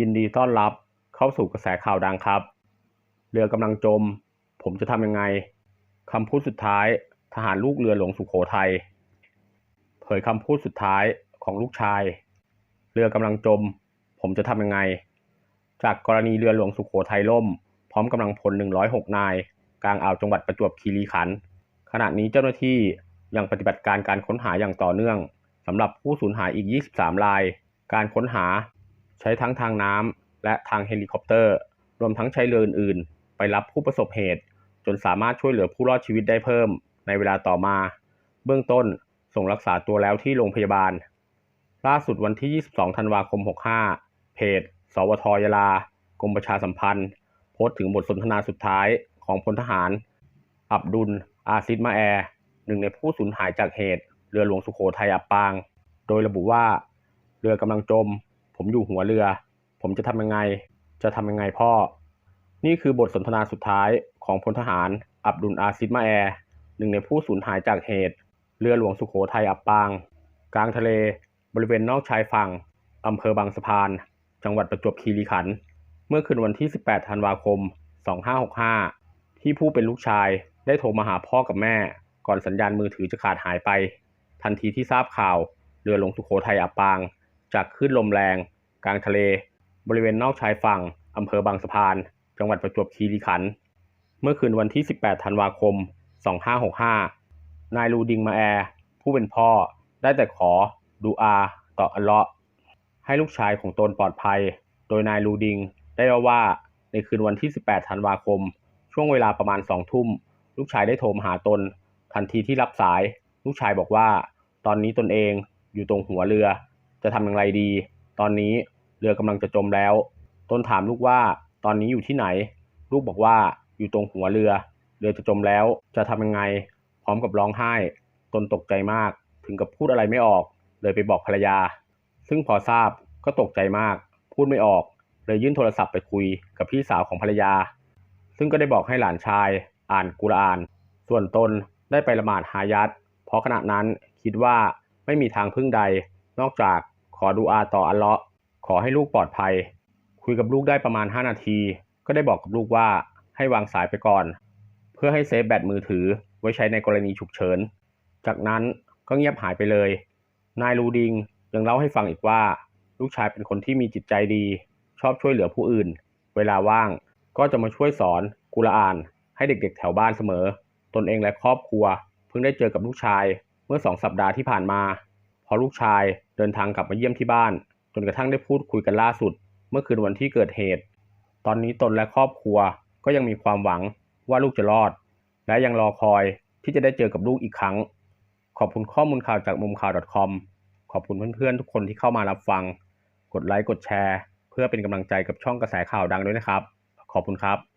ยินดีต้อนรับเข้าสู่กระแสข่าวดังครับ เรือกำลังจม ผมจะทำยังไงคำพูดสุดท้าย ทหารลูกเรือหลวงสุโขทัยเผยคำพูดสุดท้ายของลูกชาย เรือกำลังจม ผมจะทำยังไง จากกรณีเรือหลวงสุโขทัยล่ม พร้อมกำลังพล 106 นาย กลางอ่าวจังหวัดประจวบคีรีขันธ์ขณะนี้เจ้าหน้าที่ยังปฏิบัติการการค้นหาอย่างต่อเนื่องสำหรับผู้สูญหายอีก 23 ราย การค้นหา ใช้ทั้งทางน้ำและทางเฮลิคอปเตอร์ รวมทั้งใช้เรืออื่นๆ ไปรับผู้ประสบเหตุ จนสามารถช่วยเหลือผู้รอดชีวิตได้เพิ่ม ในเวลาต่อมา เบื้องต้นส่งรักษาตัวแล้วที่โรงพยาบาล ล่าสุดวันที่ 22 ธันวาคม 65 เพจ สวทยาลา กรมประชาสัมพันธ์ โพสต์ถึงบทสนทนาสุดท้ายของพลทหาร อับดุล อาซิดมาแอร์หนึ่งในผู้สูญหายจากเหตุ เรือหลวงสุโขทัยอับปาง โดยระบุว่า เรือกำลังจม ผมอยู่หัวเรือ ผมจะทำยังไง จะทำยังไงพ่อ นี่คือบทสนทนาสุดท้ายของพลทหารอับดุลอาซิดมาแอร์ หนึ่งในผู้สูญหายจากเหตุ เรือหลวงสุโขทัยอับปาง กลางทะเล บริเวณนอกชายฝั่งอำเภอบางสะพาน จังหวัดประจวบคีรีขันธ์เมื่อคืนวันที่ 18 ธันวาคม 2565 ที่ผู้เป็นลูกชายได้โทรมาหาพ่อกับแม่ ก่อนสัญญาณมือถือจะขาดหายไป ทันทีที่ทราบข่าว เรือหลวงสุโขทัยอับปาง จากคลื่นลมแรง กลางทะเล บริเวณนอกชายฝั่งอำเภอบางสะพาน จังหวัดประจวบคีรีขันธ์เมื่อคืนวันที่ 18 ธันวาคม 2565 นายลูดิงมาแอร์ผู้เป็นพ่อได้แต่ขอดูอาต่ออัลเลาะห์ให้ลูกชายของตนปลอดภัย โดยนายลูดิงได้เล่าว่าในคืนวันที่ 18 ธันวาคม ช่วงเวลาประมาณ 2 ทุ่ม ลูกชายได้โทรมาหาตน ทันทีที่รับสาย ลูกชายบอกว่า ตอนนี้ตนเองอยู่ตรงหัวเรือ จะทำอย่างไรดี ตอนนี้เรือกำลังจะจมแล้วตนถามลูกว่าตอนนี้อยู่ที่ไหน ลูกบอกว่าอยู่ตรงหัวเรือ เรือจะจมแล้วจะทำยังไง พร้อมกับร้องไห้ ตนตกใจมาก ถึงกับพูดอะไรไม่ออก เลยไปบอกภรรยา ซึ่งพอทราบก็ตกใจมาก พูดไม่ออก เลยยื่นโทรศัพท์ไปคุยกับพี่สาวของภรรยา ซึ่งก็ได้บอกให้หลานชาย อ่านกุรอาน ส่วนตนได้ไปละหมาดฮายัดเพราะขณะนั้นคิดว่าไม่มีทางพึ่งใดนอกจาก อดูอาต่ออัลเลาะห์ขอให้ลูกปลอดภัย คุยกับลูกได้ประมาณ 5 นาที ก็ได้บอกกับลูกว่าให้วางสายไปก่อน เพื่อให้เซฟแบตมือถือไว้ใช้ในกรณีฉุกเฉิน จากนั้นก็เงียบหายไปเลย นายลูดิงยังเล่าให้ฟังอีกว่า ลูกชายเป็นคนที่มีจิตใจดี ชอบช่วยเหลือผู้อื่น เวลาว่างก็จะมาช่วยสอนกุรอาน ให้เด็กๆ แถวบ้านเสมอ ตนเองและครอบครัว เพิ่งได้เจอกับลูกชายเมื่อสองสัปดาห์ที่ผ่านมา พอลูกชายเดินทางกลับมาเยี่ยมที่บ้าน จนกระทั่งได้พูดคุยกันล่าสุด เมื่อคืนวันที่เกิดเหตุ ตอนนี้ตนและครอบครัวก็ยังมีความหวังว่าลูกจะรอด และยังรอคอยที่จะได้เจอกับลูกอีกครั้ง ขอบคุณข้อมูลข่าวจากมุมข่าว .com ขอบคุณเพื่อนๆทุกคนที่เข้ามารับฟัง กดไลค์กดแชร์ เพื่อเป็นกำลังใจกับช่องกระแสข่าวดังด้วยนะครับ ขอบคุณครับ